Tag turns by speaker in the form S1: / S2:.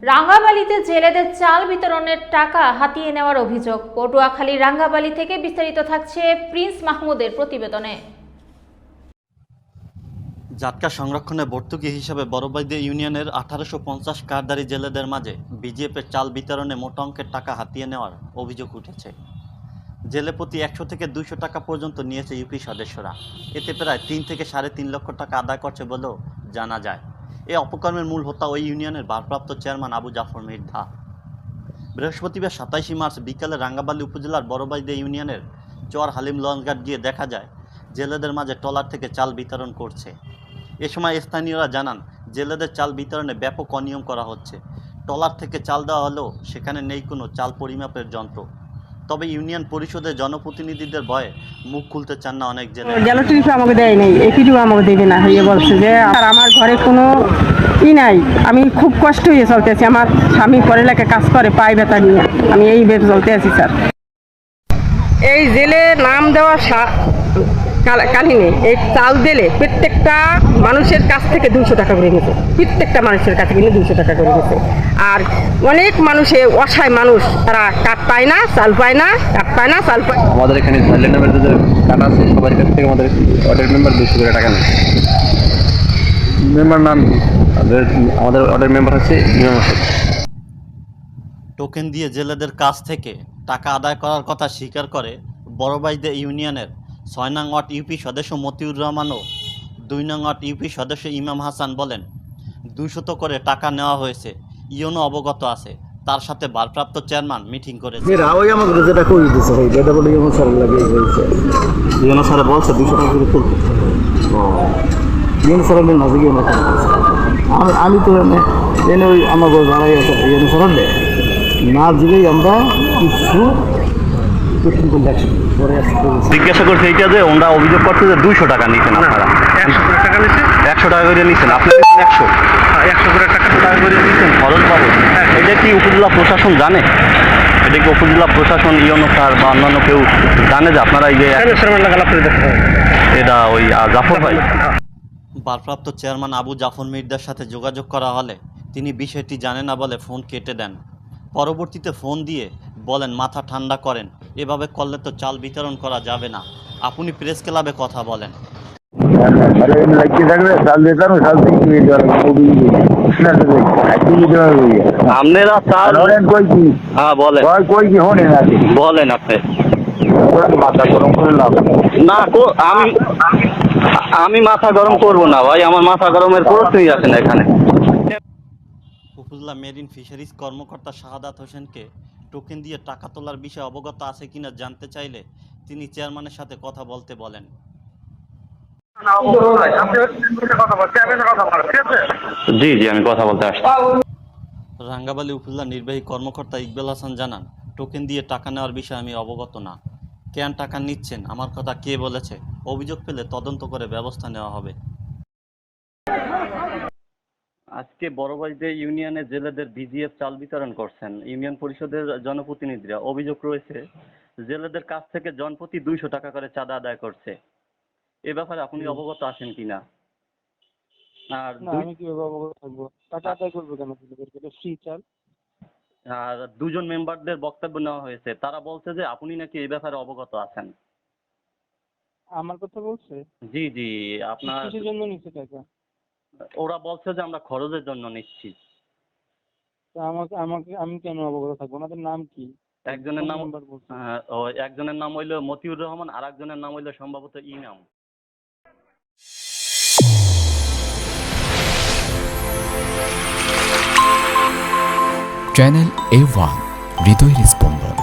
S1: রাঙ্গাবালিতে জেলেদের চাল বিতরণের টাকা হাতিয়ে নেওয়ার অভিযোগ। পটুয়াখালী রাঙ্গাবালি থেকে বিস্তারিত থাকছে প্রিন্স মাহমুদের প্রতিবেদনে।
S2: জাটকা সংরক্ষণে ভর্তুকি হিসাবে বড়বাইদে ইউনিয়নের আঠারোশো পঞ্চাশ কারদারি জেলেদের মাঝে বিজেপির চাল বিতরণে মোট অঙ্কের টাকা হাতিয়ে নেওয়ার অভিযোগ উঠেছে। জেলে প্রতি একশো থেকে দুইশো টাকা পর্যন্ত নিয়েছে ইউপি সদস্যরা। এতে প্রায় তিন থেকে সাড়ে তিন লক্ষ টাকা আদায় করছে বলেও জানা যায়। অপকর্মের মূল হোতা ওই ইউনিয়নের ভারপ্রাপ্ত চেয়ারম্যান আবু জাফর মির্ধা। বৃহস্পতিবার সাতাইশে মার্চ বিকালে রাঙ্গাবালী উপজেলার বড়বাইদে ইউনিয়নের চর হালিম লঞ্চঘাট গিয়ে দেখা যায়, জেলেদের মাঝে ট্রলার থেকে চাল বিতরণ করছে। এ সময় স্থানীয়রা জানান, জেলেদের চাল বিতরণে ব্যাপক অনিয়ম করা হচ্ছে। ট্রলার থেকে চাল দেওয়া হলেও সেখানে নেই কোনো চাল পরিমাপের যন্ত্র। তবে ইউনিয়ন পরিষদের জনপ্রতিনিধিদের ভয়ে মুখ খুলতে চান না অনেক জেলা।
S3: জেলা টিভি আমাকে দেয় নাই এটিও আমাকে দেবে না ইয়ে বলছে যে আর আমার ঘরে কোনো ই নাই। আমি খুব কষ্ট হয়ে চলতেছি আমার স্বামী পরে লেখা কাজ করে পাই ব্যথা নিয়ে। আমি এই ভেবে চলতে আছি স্যার। এই জেলে নাম দেওয়া কাহিনী এই চাল দিলে প্রত্যেকটা মানুষের কাছ থেকে দুশো টাকা করে নিতে প্রত্যেকটা মানুষের কাছে কিন্তু দুশো টাকা করে নিতে আর অনেক মানুষে অসহায় মানুষ তারা কাঠ পায় না চাল পায় না কাঠ পায় না চাল পায়
S4: আমাদের এখানে থাইল্যান্ড নামের যে কাটা আছে সবার কাছ থেকে আমাদের অর্ডার মেম্বার দুশো করে টাকা নেয় মেম্বার নাম আমাদের আমাদের অর্ডার মেম্বার হচ্ছে
S2: টোকেন দিয়ে জেলেদের কাছ থেকে টাকা আদায় করার কথা স্বীকার করে বড়বাইদে ইউনিয়নের ছয় নং ওয়ার্ড ইউপি সদস্য মতিউর রহমান ও দুই নং ওয়ার্ড ইউপি সদস্য ইমাম হাসান বলেন দুশত করে টাকা নেওয়া হয়েছে ইয়নো অবগত আছে, তার সাথে ভারপ্রাপ্ত চেয়ারম্যান মিটিং করেছে।
S5: ওই আমাকে যেটা করে দিছে ভাই বলে স্যার হয়েছে।
S4: স্যারে বলছে টাকা করে তুলতে
S5: আমি আমি তো এনে আছে না দিলেই আমরা কিছু
S4: জিজ্ঞাসা করছে এইটা যে ওনারা অভিযোগ করছে যে দুইশো টাকা নিচ্ছেন আপনারা।
S6: একশো টাকা
S4: করে নিচ্ছেন আপনি একশো।
S6: একশো করে টাকা।
S4: টাকা করে নিচ্ছেন খরচ বাবদ। এটা কি উপজেলা প্রশাসন জানে? এটা কি উপজেলা প্রশাসন ইয়নো স্যার বা অন্যান্য কেউ জানে যে আপনারা এই যে
S6: হবে।
S4: এটা ওই জাফর ভাই?
S2: ভারপ্রাপ্ত চেয়ারম্যান আবু জাফর মির্জার সাথে যোগাযোগ করা হলে তিনি বিষয়টি জানে না বলে ফোন কেটে দেন। পরবর্তীতে ফোন দিয়ে বলেন মাথা ঠান্ডা করেন। এভাবে করলে তো চাল বিতরণ করা যাবে না। আপনি প্রেস ক্লাবে কথা বলেন।
S4: আপনারা চাল হ্যাঁ বলেন।
S5: কই কি হনে না
S4: বলেন আপনি।
S5: মাথা গরম করে লাভ
S4: না আমি আমি মাথা গরম করব না ভাই আমার মাথা গরমের প্রশ্নই আছে না এখানে।
S2: উপজেলা মেরিন ফিশারিজ কর্মকর্তা শাহাদাত হোসেনকে টোকেন দিয়ে টাকা তোলার বিষয়ে অবগত আছে কিনা জানতে চাইলে তিনি চেয়ারম্যানের সাথে কথা বলতে বলেন।
S4: জি জি আমি কথা বলতে আসছি।
S2: রাঙ্গাবালী উপজেলা নির্বাহী কর্মকর্তা ইকবাল হাসান জানান টোকেন দিয়ে টাকা নেওয়ার বিষয়ে আমি অবগত না। কেন টাকা নিচ্ছেন? আমার কথা কে বলেছে? অভিযোগ পেলে তদন্ত করে ব্যবস্থা নেওয়া হবে। আজকে বড়বাড়িতে ইউনিয়নে জেলেদের বিজিএফ চাল বিতরণ করছেন ইউনিয়ন পরিষদের জনপ্রতিনিধিরা অভিযোগ রয়েছে জেলেদের কাছ থেকে জনপ্রতি দুইশো টাকা করে চাঁদা আদায় করছে। এ ব্যাপারে আপনি অবগত আছেন কিনা? আর
S5: না আমি কীভাবে অবগত থাকব? টাকা আদায় করব কেন এটা ফ্রি চাল?
S2: আর দুজন মেম্বারদের বক্তব্য নেওয়া হয়েছে তারা বলছে যে আপনি নাকি এই ব্যাপারে অবগত আছেন।
S5: আমার কথা বলছে?
S2: জি জি আপনার
S5: কিসের জন্য নিচ্ছে টাকা?
S2: ওরা বলছে যে আমরা খরচের জন্য নিচ্ছি
S5: তা আমাকে আমাকে আমি কেন অবগত থাকব ওনাদের নাম কি?
S2: একজনের নাম হ্যাঁ, ও একজনের নাম হইল মতিউর রহমান আর একজনের নাম হইল সম্ভবত ইনাম।
S7: চ্যানেল এ ওয়ান হৃদয়ের স্পন্দন।